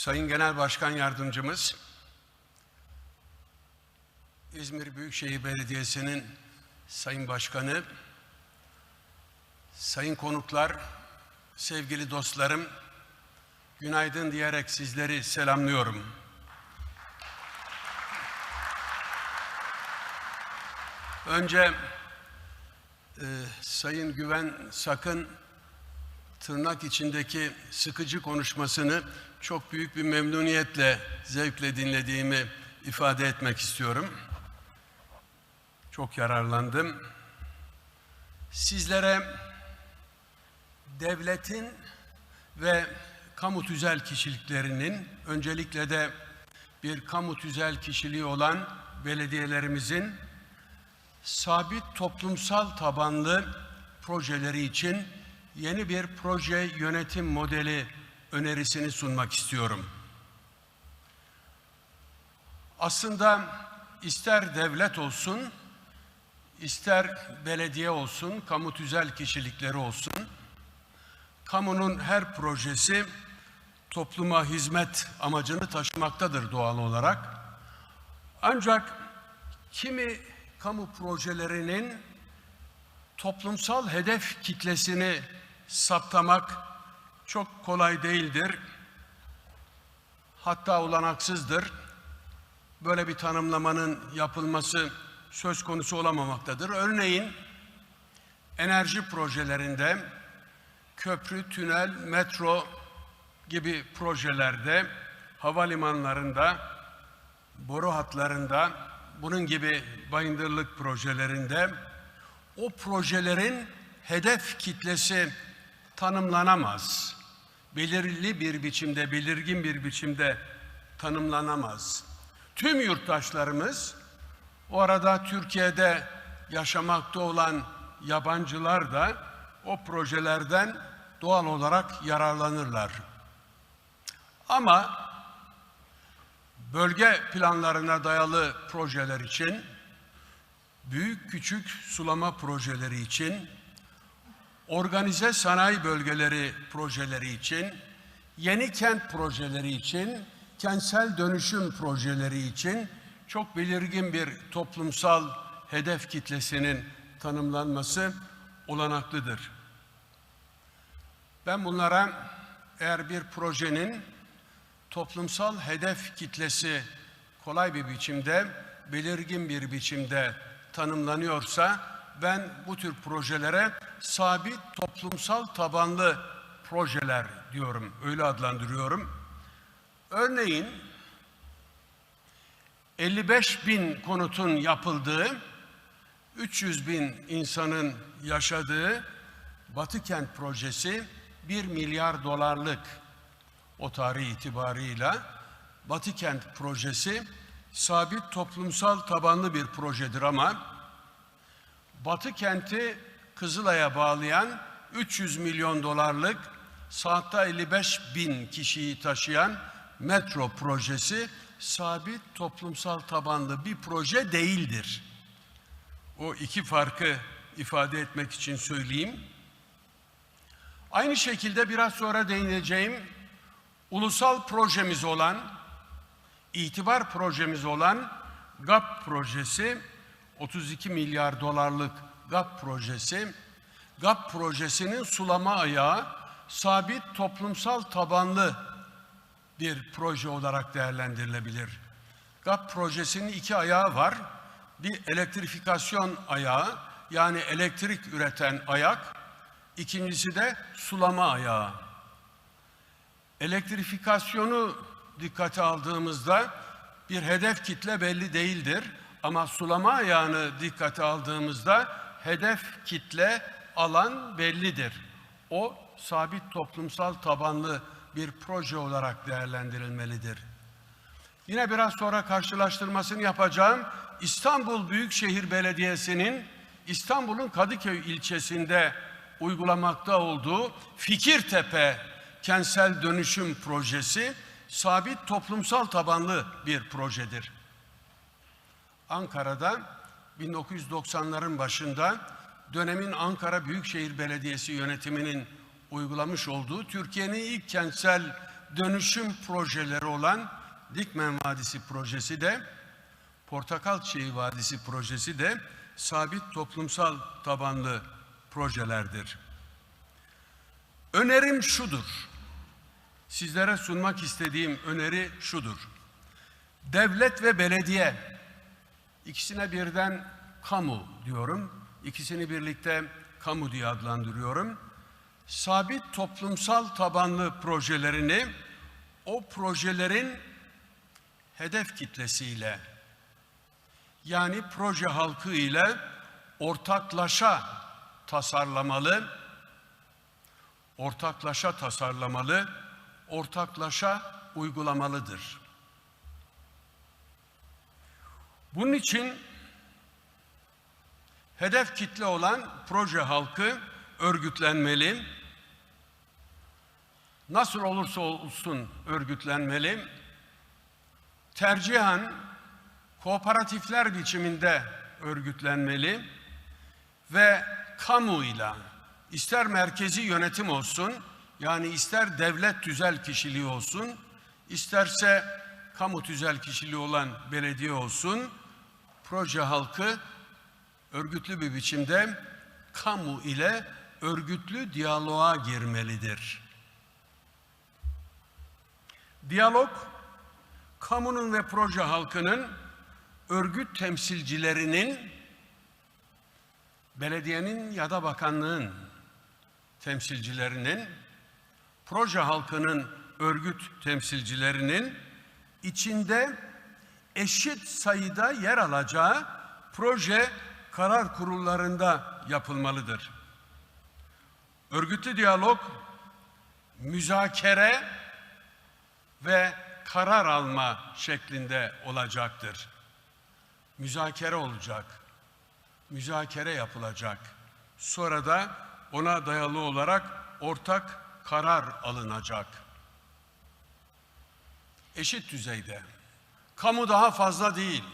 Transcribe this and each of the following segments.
Sayın Genel Başkan Yardımcımız, İzmir Büyükşehir Belediyesi'nin Sayın Başkanı, sayın konuklar, sevgili dostlarım, günaydın diyerek sizleri selamlıyorum. Önce e, Sayın Güven Sakın tırnak içindeki sıkıcı konuşmasını çok büyük bir memnuniyetle, zevkle dinlediğimi ifade etmek istiyorum. Çok yararlandım. Sizlere devletin ve kamu tüzel kişiliklerinin öncelikle de bir kamu tüzel kişiliği olan belediyelerimizin sabit toplumsal tabanlı projeleri için yeni bir proje yönetim modeli önerisini sunmak istiyorum. Aslında ister devlet olsun, ister belediye olsun, kamu tüzel kişilikleri olsun, kamunun her projesi topluma hizmet amacını taşımaktadır doğal olarak. Ancak kimi kamu projelerinin toplumsal hedef kitlesini saptamak çok kolay değildir. Hatta olanaksızdır. Böyle bir tanımlamanın yapılması söz konusu olamamaktadır. Örneğin enerji projelerinde köprü, tünel, metro gibi projelerde havalimanlarında, boru hatlarında, bunun gibi bayındırlık projelerinde o projelerin hedef kitlesi tanımlanamaz. Belirli bir biçimde, belirgin bir biçimde tanımlanamaz. Tüm yurttaşlarımız, o arada Türkiye'de yaşamakta olan yabancılar da o projelerden doğal olarak yararlanırlar. Ama bölge planlarına dayalı projeler için, büyük küçük sulama projeleri için, organize sanayi bölgeleri projeleri için, yeni kent projeleri için, kentsel dönüşüm projeleri için çok belirgin bir toplumsal hedef kitlesinin tanımlanması olanaklıdır. Ben bunlara eğer bir projenin toplumsal hedef kitlesi kolay bir biçimde, belirgin bir biçimde tanımlanıyorsa ben bu tür projelere sabit toplumsal tabanlı projeler diyorum, öyle adlandırıyorum. Örneğin 55 bin konutun yapıldığı, 300 bin insanın yaşadığı Batı Kent projesi 1 milyar dolarlık o tarih itibarıyla Batı Kent projesi sabit toplumsal tabanlı bir projedir ama Batı Kent'i Kızılay'a bağlayan 300 milyon dolarlık saatte 55 bin kişiyi taşıyan metro projesi sabit toplumsal tabanlı bir proje değildir. O iki farkı ifade etmek için söyleyeyim. Aynı şekilde biraz sonra değineceğim ulusal projemiz olan, itibar projemiz olan GAP projesi, 32 milyar dolarlık GAP projesi, GAP projesinin sulama ayağı sabit toplumsal tabanlı bir proje olarak değerlendirilebilir. GAP projesinin iki ayağı var. Bir elektrifikasyon ayağı, yani elektrik üreten ayak, ikincisi de sulama ayağı. Elektrifikasyonu dikkate aldığımızda bir hedef kitle belli değildir. Ama sulama ayağını dikkate aldığımızda hedef kitle alan bellidir. O sabit toplumsal tabanlı bir proje olarak değerlendirilmelidir. Yine biraz sonra karşılaştırmasını yapacağım. İstanbul Büyükşehir Belediyesi'nin İstanbul'un Kadıköy ilçesinde uygulamakta olduğu Fikirtepe kentsel dönüşüm projesi sabit toplumsal tabanlı bir projedir. Ankara'da 1990'ların başında dönemin Ankara Büyükşehir Belediyesi yönetiminin uygulamış olduğu Türkiye'nin ilk kentsel dönüşüm projeleri olan Dikmen Vadisi projesi de Portakal Çiği Vadisi projesi de sabit toplumsal tabanlı projelerdir. Önerim şudur. Sizlere sunmak istediğim öneri şudur. Devlet ve belediye ikisine birden kamu diyorum. İkisini birlikte kamu diye adlandırıyorum. Sabit toplumsal tabanlı projelerini o projelerin hedef kitlesiyle yani proje halkı ile ortaklaşa tasarlamalı, ortaklaşa tasarlamalı, ortaklaşa uygulamalıdır. Bunun için hedef kitle olan proje halkı örgütlenmeli. Nasıl olursa olsun örgütlenmeli. Tercihen kooperatifler biçiminde örgütlenmeli ve kamuyla ister merkezi yönetim olsun yani ister devlet tüzel kişiliği olsun isterse kamu tüzel kişiliği olan belediye olsun proje halkı örgütlü bir biçimde kamu ile örgütlü diyaloğa girmelidir. Diyalog kamunun ve proje halkının örgüt temsilcilerinin belediyenin ya da bakanlığın temsilcilerinin proje halkının örgüt temsilcilerinin içinde eşit sayıda yer alacağı proje karar kurullarında yapılmalıdır. Örgütlü diyalog müzakere ve karar alma şeklinde olacaktır. Müzakere olacak. Müzakere yapılacak. Sonra da ona dayalı olarak ortak karar alınacak. Eşit düzeyde. Kamu daha fazla değil.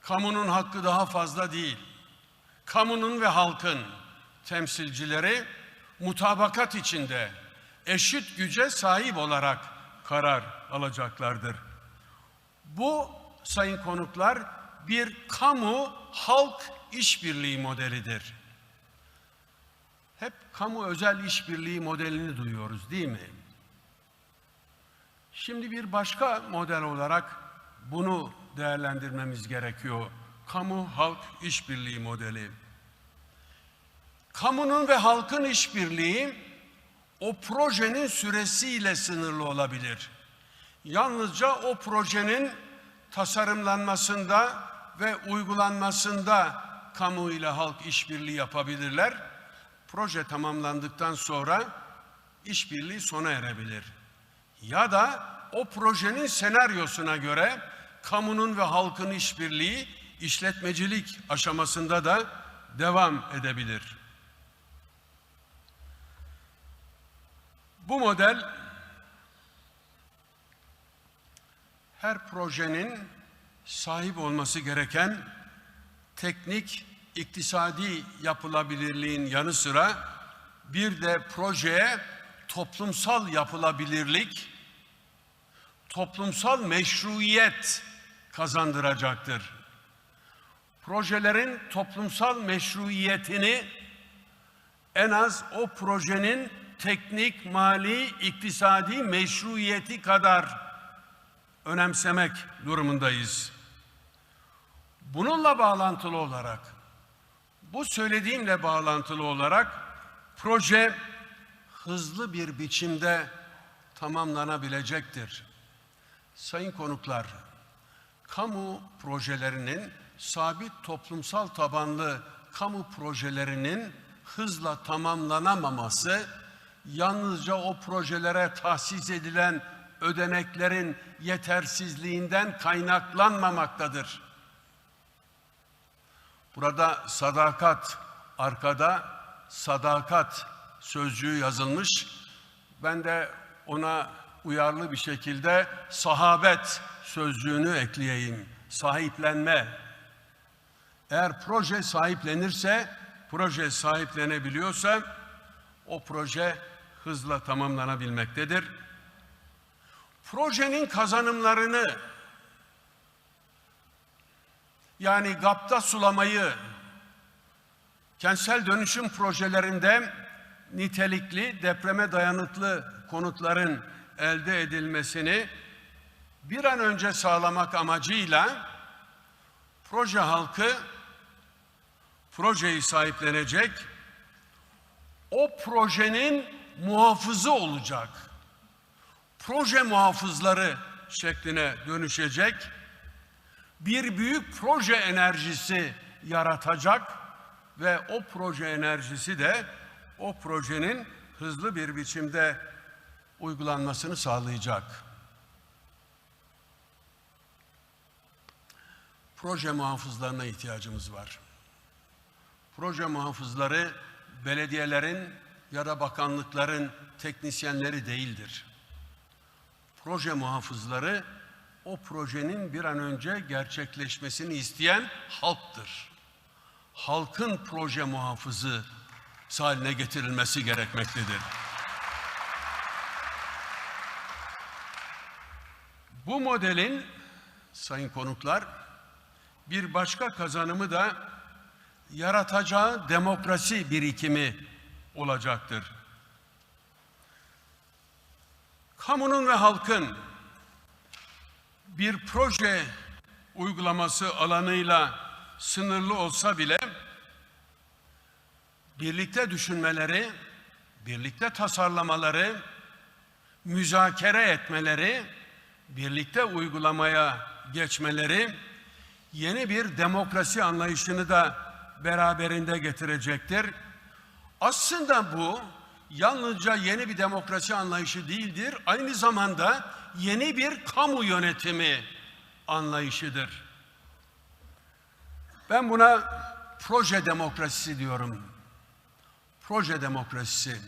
Kamunun hakkı daha fazla değil. Kamunun ve halkın temsilcileri mutabakat içinde eşit güce sahip olarak karar alacaklardır. Bu sayın konuklar bir kamu halk işbirliği modelidir. Hep kamu özel işbirliği modelini duyuyoruz değil mi? Şimdi bir başka model olarak bunu değerlendirmemiz gerekiyor. Kamu halk işbirliği modeli. Kamunun ve halkın işbirliği o projenin süresiyle sınırlı olabilir. Yalnızca o projenin tasarımlanmasında ve uygulanmasında kamu ile halk işbirliği yapabilirler. Proje tamamlandıktan sonra işbirliği sona erebilir. Ya da o projenin senaryosuna göre kamunun ve halkın işbirliği işletmecilik aşamasında da devam edebilir. Bu model her projenin sahip olması gereken teknik, iktisadi yapılabilirliğin yanı sıra bir de projeye toplumsal yapılabilirlik, toplumsal meşruiyet kazandıracaktır. Projelerin toplumsal meşruiyetini en az o projenin teknik, mali, iktisadi meşruiyeti kadar önemsemek durumundayız. Bununla bağlantılı olarak, bu söylediğimle bağlantılı olarak proje hızlı bir biçimde tamamlanabilecektir. Sayın konuklar, kamu projelerinin sabit toplumsal tabanlı kamu projelerinin hızla tamamlanamaması yalnızca o projelere tahsis edilen ödeneklerin yetersizliğinden kaynaklanmamaktadır. Burada sadakat arkada sadakat sözcüğü yazılmış. Ben de ona uyarlı bir şekilde sahabet sözcüğünü ekleyeyim. Sahiplenme. Eğer proje sahiplenirse, proje sahiplenebiliyorsa o proje hızla tamamlanabilmektedir. projenin kazanımlarını yani GAP'ta sulamayı kentsel dönüşüm projelerinde nitelikli depreme dayanıklı konutların elde edilmesini bir an önce sağlamak amacıyla proje halkı projeyi sahiplenecek, o projenin muhafızı olacak. Proje muhafızları şekline dönüşecek. Bir büyük proje enerjisi yaratacak ve o proje enerjisi de o projenin hızlı bir biçimde uygulanmasını sağlayacak. Proje muhafızlarına ihtiyacımız var. Proje muhafızları belediyelerin ya da bakanlıkların teknisyenleri değildir. Proje muhafızları o projenin bir an önce gerçekleşmesini isteyen halktır. Halkın proje muhafızı haline getirilmesi gerekmektedir. Bu modelin sayın konuklar bir başka kazanımı da yaratacağı demokrasi birikimi olacaktır. Kamunun ve halkın bir proje uygulaması alanıyla sınırlı olsa bile birlikte düşünmeleri, birlikte tasarlamaları, müzakere etmeleri, birlikte uygulamaya geçmeleri yeni bir demokrasi anlayışını da beraberinde getirecektir. Aslında bu yalnızca yeni bir demokrasi anlayışı değildir. Aynı zamanda yeni bir kamu yönetimi anlayışıdır. Ben buna proje demokrasisi diyorum. Proje demokrasisi.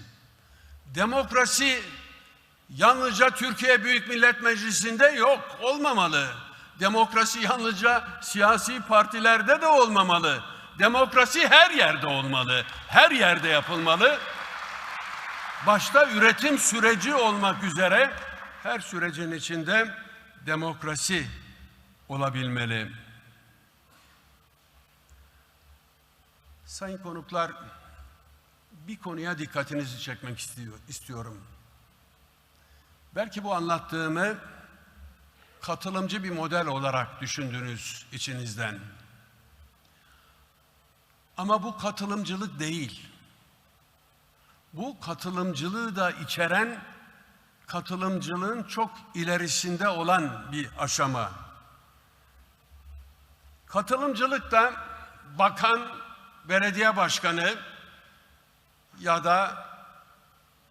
Demokrasi yalnızca Türkiye Büyük Millet Meclisi'nde yok, olmamalı. Demokrasi yalnızca siyasi partilerde de olmamalı. Demokrasi her yerde olmalı. Her yerde yapılmalı. Başta üretim süreci olmak üzere her sürecin içinde demokrasi olabilmeli. Sayın konuklar, bir konuya dikkatinizi çekmek istiyor, istiyorum. Belki bu anlattığımı katılımcı bir model olarak düşündünüz içinizden. Ama bu katılımcılık değil. Bu katılımcılığı da içeren katılımcılığın çok ilerisinde olan bir aşama. Katılımcılık da bakan, belediye başkanı ya da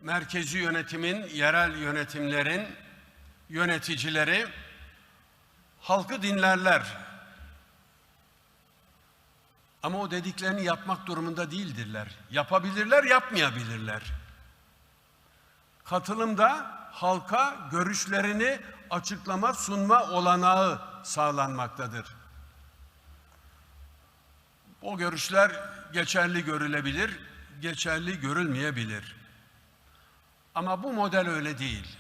merkezi yönetimin, yerel yönetimlerin yöneticileri halkı dinlerler. Ama o dediklerini yapmak durumunda değildirler. Yapabilirler, yapmayabilirler. Katılımda halka görüşlerini açıklama, sunma olanağı sağlanmaktadır. O görüşler geçerli görülebilir, geçerli görülmeyebilir. Ama bu model öyle değil.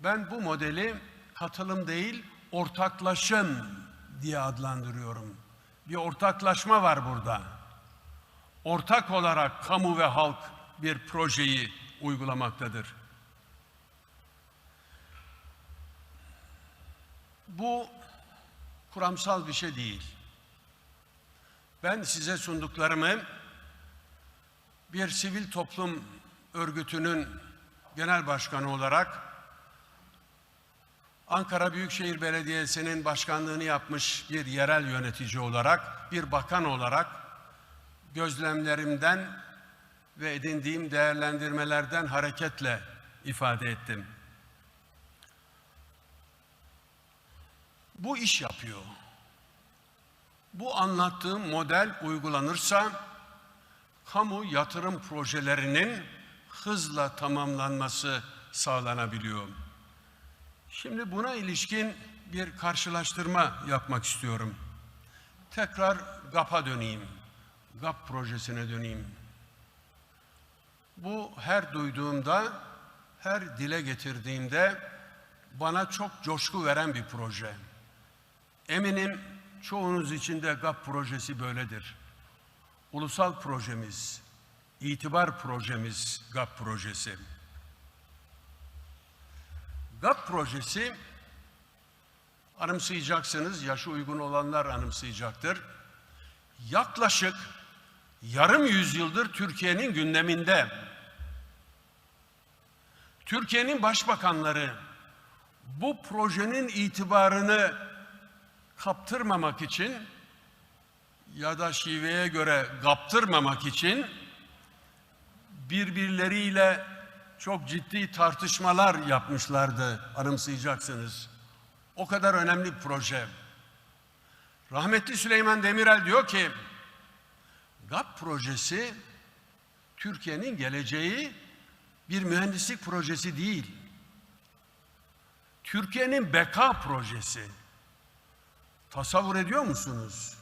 Ben bu modeli katılım değil, ortaklaşım diye adlandırıyorum. Bir ortaklaşma var burada. Ortak olarak kamu ve halk bir projeyi uygulamaktadır. Bu kuramsal bir şey değil. Ben size sunduklarımı bir sivil toplum örgütünün genel başkanı olarak Ankara Büyükşehir Belediyesi'nin başkanlığını yapmış bir yerel yönetici olarak, bir bakan olarak gözlemlerimden ve edindiğim değerlendirmelerden hareketle ifade ettim. Bu iş yapıyor. Bu anlattığım model uygulanırsa kamu yatırım projelerinin hızla tamamlanması sağlanabiliyor. Şimdi buna ilişkin bir karşılaştırma yapmak istiyorum. Tekrar GAP'a döneyim. GAP projesine döneyim. Bu her duyduğumda her dile getirdiğimde bana çok coşku veren bir proje. Eminim çoğunuz için de GAP projesi böyledir. Ulusal projemiz, itibar projemiz GAP projesi. GAP projesi anımsayacaksınız, yaşı uygun olanlar anımsayacaktır. Yaklaşık yarım yüzyıldır Türkiye'nin gündeminde. Türkiye'nin başbakanları bu projenin itibarını kaptırmamak için ya da şiveye göre kaptırmamak için birbirleriyle çok ciddi tartışmalar yapmışlardı anımsayacaksınız. O kadar önemli bir proje. Rahmetli Süleyman Demirel diyor ki GAP projesi Türkiye'nin geleceği bir mühendislik projesi değil. Türkiye'nin beka projesi. Tasavvur ediyor musunuz?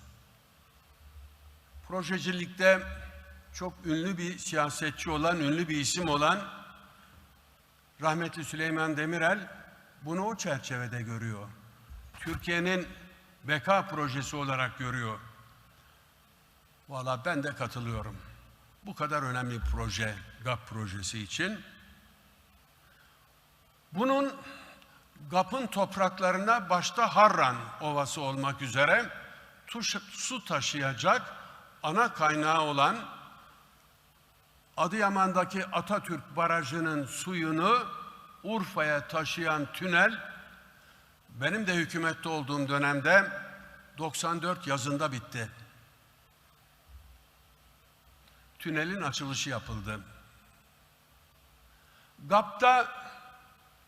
Projecilikte çok ünlü bir siyasetçi olan, ünlü bir isim olan rahmetli Süleyman Demirel bunu o çerçevede görüyor. Türkiye'nin beka projesi olarak görüyor. Valla ben de katılıyorum. Bu kadar önemli proje, GAP projesi için. Bunun GAP'ın topraklarına başta Harran Ovası olmak üzere su taşıyacak ana kaynağı olan Adıyaman'daki Atatürk Barajı'nın suyunu Urfa'ya taşıyan tünel benim de hükümette olduğum dönemde 94 yazında bitti. Tünelin açılışı yapıldı. GAP'ta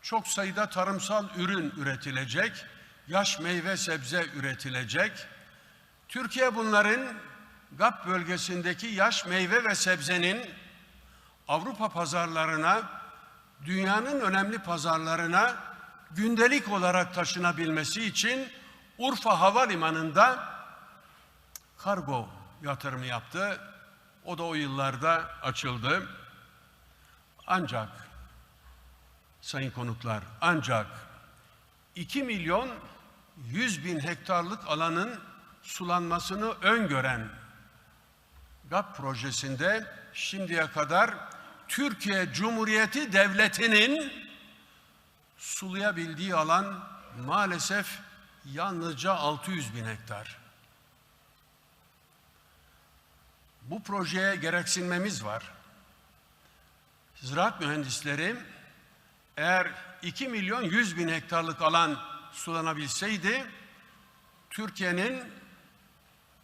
çok sayıda tarımsal ürün üretilecek, yaş meyve sebze üretilecek. Türkiye bunların GAP bölgesindeki yaş meyve ve sebzenin Avrupa pazarlarına, dünyanın önemli pazarlarına gündelik olarak taşınabilmesi için Urfa Havalimanı'nda kargo yatırımı yaptı. O da o yıllarda açıldı. Ancak sayın konuklar ancak 2 milyon 100 bin hektarlık alanın sulanmasını öngören GAP projesinde şimdiye kadar Türkiye Cumhuriyeti Devleti'nin sulayabildiği alan maalesef yalnızca 600 bin hektar. Bu projeye gereksinmemiz var. Ziraat mühendisleri eğer 2 milyon 100 bin hektarlık alan sulanabilseydi Türkiye'nin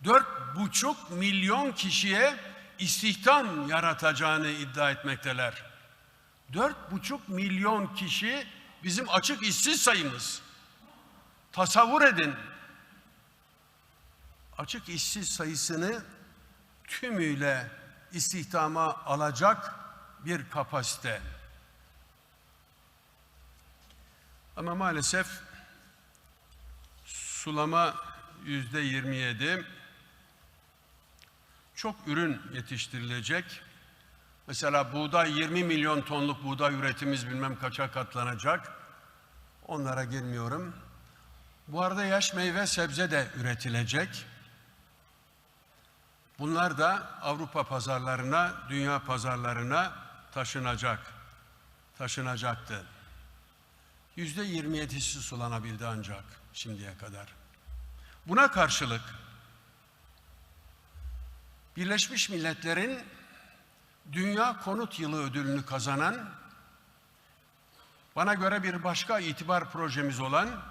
4,5 milyon kişiye istihdam yaratacağını iddia etmekteler. 4,5 milyon kişi bizim açık işsiz sayımız. Tasavvur edin. Açık işsiz sayısını tümüyle istihdama alacak bir kapasite. Ama maalesef sulama yüzde 27 çok ürün yetiştirilecek. Mesela buğday 20 milyon tonluk buğday üretimimiz bilmem kaça katlanacak. Onlara girmiyorum. Bu arada yaş meyve sebze de üretilecek. Bunlar da Avrupa pazarlarına, dünya pazarlarına taşınacak. Taşınacaktı. Yüzde 27'si sulanabildi ancak şimdiye kadar. Buna karşılık Birleşmiş Milletler'in Dünya Konut Yılı ödülünü kazanan bana göre bir başka itibar projemiz olan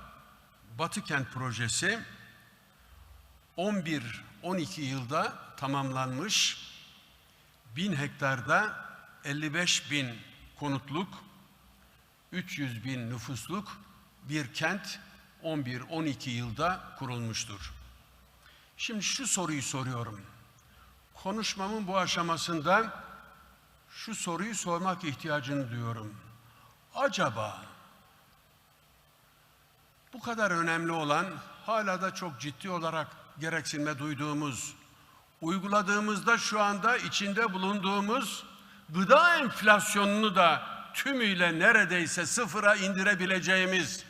Batı Kent projesi 11-12 yılda tamamlanmış bin hektarda 55 bin konutluk 300 bin nüfusluk bir kent 11-12 yılda kurulmuştur. Şimdi şu soruyu soruyorum. Konuşmamın bu aşamasında şu soruyu sormak ihtiyacını duyuyorum. Acaba bu kadar önemli olan, hala da çok ciddi olarak gereksinme duyduğumuz, uyguladığımızda şu anda içinde bulunduğumuz gıda enflasyonunu da tümüyle neredeyse sıfıra indirebileceğimiz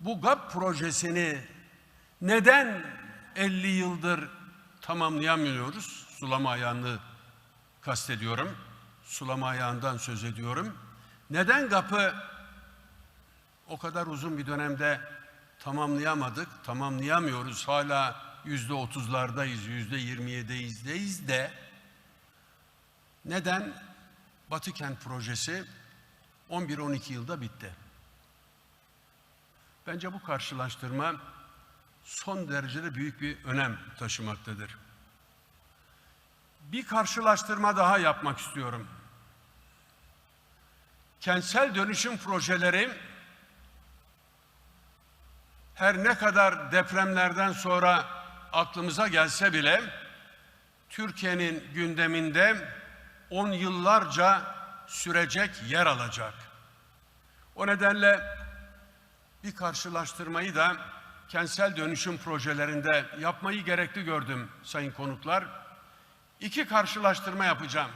bu GAP projesini neden 50 yıldır tamamlayamıyoruz? Sulama ayağını kastediyorum. Sulama ayağından söz ediyorum. Neden GAP'ı o kadar uzun bir dönemde tamamlayamadık, tamamlayamıyoruz. Hala yüzde otuzlardayız, yüzde yirmi yedideyiz de neden Batı Kent projesi 11-12 yılda bitti? Bence bu karşılaştırma son derecede büyük bir önem taşımaktadır. Bir karşılaştırma daha yapmak istiyorum. Kentsel dönüşüm projeleri her ne kadar depremlerden sonra aklımıza gelse bile Türkiye'nin gündeminde on yıllarca sürecek yer alacak. O nedenle bir karşılaştırmayı da kentsel dönüşüm projelerinde yapmayı gerekli gördüm sayın konuklar. İki karşılaştırma yapacağım.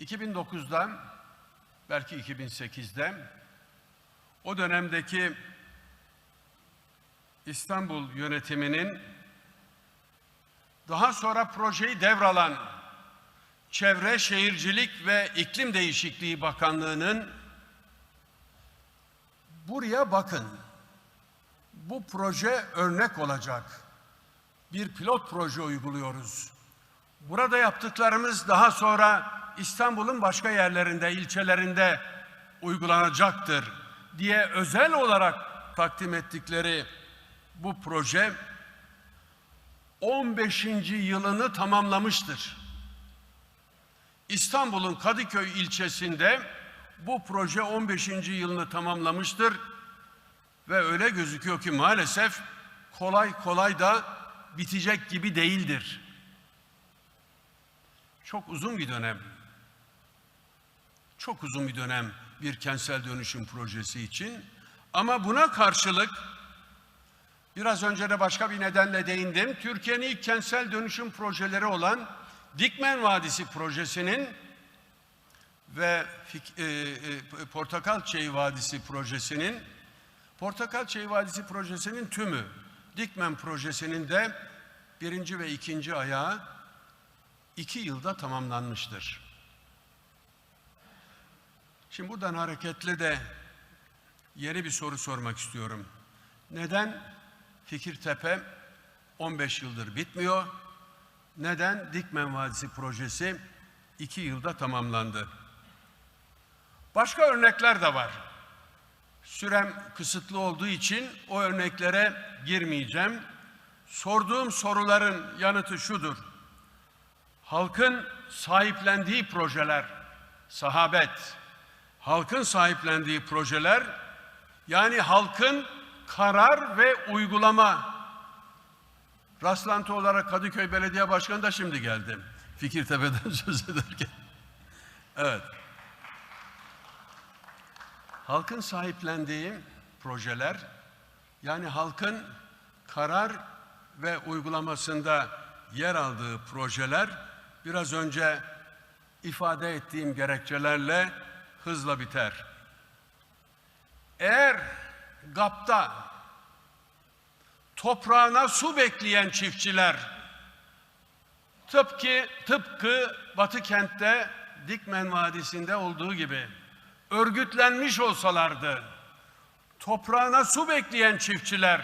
2009'da belki 2008'de o dönemdeki İstanbul yönetiminin daha sonra projeyi devralan Çevre Şehircilik ve İklim Değişikliği Bakanlığı'nın buraya bakın. Bu proje örnek olacak. Bir pilot proje uyguluyoruz. Burada yaptıklarımız daha sonra İstanbul'un başka yerlerinde, ilçelerinde uygulanacaktır diye özel olarak takdim ettikleri bu proje 15. yılını tamamlamıştır. İstanbul'un Kadıköy ilçesinde bu proje 15. yılını tamamlamıştır ve öyle gözüküyor ki maalesef kolay kolay da bitecek gibi değildir. Çok uzun bir dönem. Çok uzun bir dönem bir kentsel dönüşüm projesi için. Ama buna karşılık biraz önce de başka bir nedenle değindim. Türkiye'nin ilk kentsel dönüşüm projeleri olan Dikmen Vadisi projesinin ve e, e, Portakal Çayı Vadisi projesinin Portakal Çayı Vadisi projesinin tümü Dikmen projesinin de birinci ve ikinci ayağı iki yılda tamamlanmıştır. Şimdi buradan hareketle de yeni bir soru sormak istiyorum. Neden Fikirtepe 15 yıldır bitmiyor? Neden Dikmen Vadisi projesi 2 yılda tamamlandı? Başka örnekler de var. Sürem kısıtlı olduğu için o örneklere girmeyeceğim. Sorduğum soruların yanıtı şudur. Halkın sahiplendiği projeler, sahabet, halkın sahiplendiği projeler, yani halkın karar ve uygulama rastlantı olarak Kadıköy Belediye Başkanı da şimdi geldi. Fikirtepe'den söz ederken. Evet. Halkın sahiplendiği projeler, yani halkın karar ve uygulamasında yer aldığı projeler, biraz önce ifade ettiğim gerekçelerle hızla biter. Eğer GAP'ta toprağına su bekleyen çiftçiler tıpkı tıpkı Batı kentte Dikmen Vadisi'nde olduğu gibi örgütlenmiş olsalardı toprağına su bekleyen çiftçiler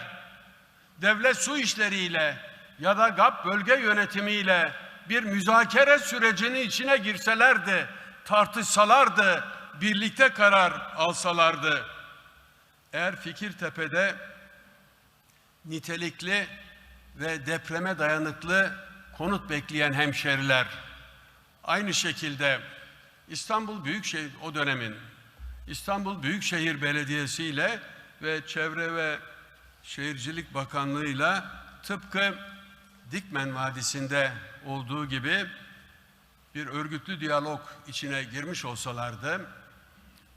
devlet su işleriyle ya da GAP bölge yönetimiyle bir müzakere sürecinin içine girselerdi, tartışsalardı, birlikte karar alsalardı. Eğer Fikirtepe'de nitelikli ve depreme dayanıklı konut bekleyen hemşeriler, aynı şekilde İstanbul Büyükşehir o dönemin İstanbul Büyükşehir Belediyesi ile ve Çevre ve Şehircilik Bakanlığı ile tıpkı Dikmen Vadisi'nde olduğu gibi bir örgütlü diyalog içine girmiş olsalardı,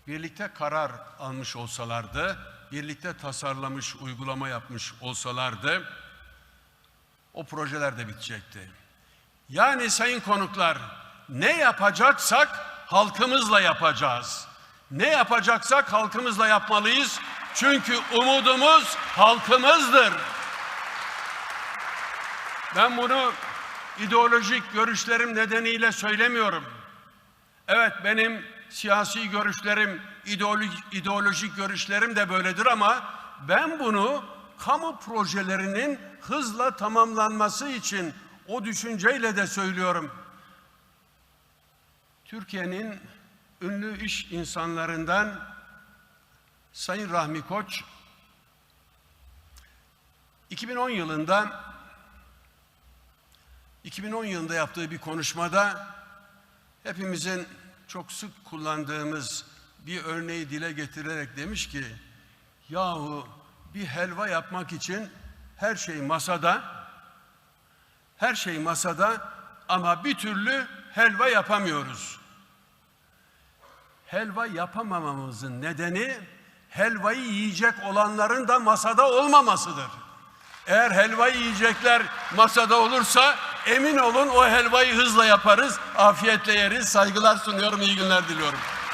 birlikte karar almış olsalardı, birlikte tasarlamış, uygulama yapmış olsalardı, o projeler de bitecekti. Yani sayın konuklar, Ne yapacaksak halkımızla yapacağız. Ne yapacaksak halkımızla yapmalıyız. Çünkü umudumuz halkımızdır. Ben bunu ideolojik görüşlerim nedeniyle söylemiyorum. Evet benim siyasi görüşlerim, ideolojik, ideolojik görüşlerim de böyledir ama ben bunu kamu projelerinin hızla tamamlanması için o düşünceyle de söylüyorum. Türkiye'nin ünlü iş insanlarından Sayın Rahmi Koç 2010 yılında 2010 yılında yaptığı bir konuşmada hepimizin çok sık kullandığımız bir örneği dile getirerek demiş ki yahu bir helva yapmak için her şey masada her şey masada ama bir türlü helva yapamıyoruz. Helva yapamamamızın nedeni helvayı yiyecek olanların da masada olmamasıdır. Eğer helvayı yiyecekler masada olursa emin olun o helvayı hızla yaparız, afiyetle yeriz. Saygılar sunuyorum, iyi günler diliyorum.